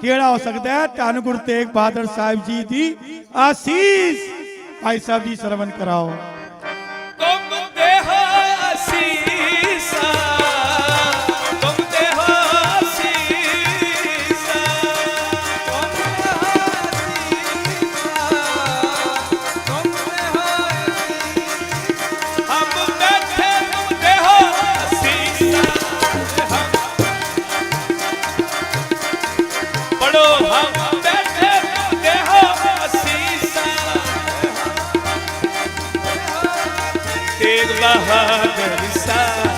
ਕਿਹੜਾ ਹੋ ਸਕਦਾ ਹੈ? ਧੰਨ ਗੁਰੂ ਤੇਗ ਬਹਾਦਰ ਸਾਹਿਬ ਜੀ ਦੀ ਆਸੀਸ। ਭਾਈ ਸਾਹਿਬ ਜੀ ਸਰਵਨ ਕਰਾਓ। big love,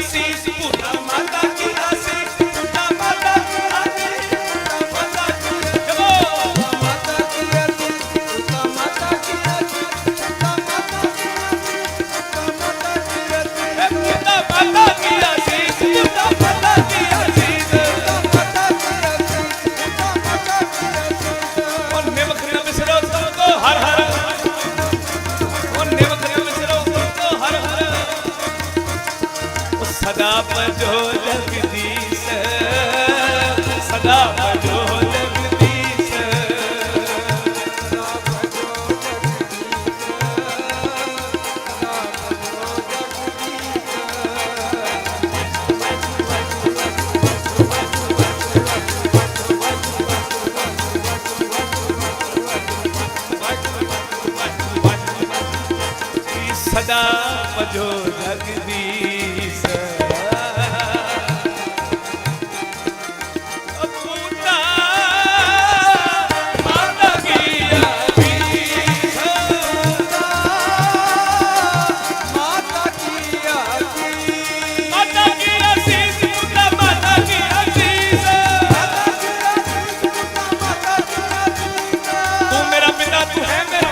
assim se por ਸਦਾ ਮਜੋ ਲਗਦੀ ਸ ਸਦਾ ਮਜੋ ਲਗਦੀ ਸ ਸਦਾ ਮਜੋ ਲਗਦੀ मेरा तू है मेरा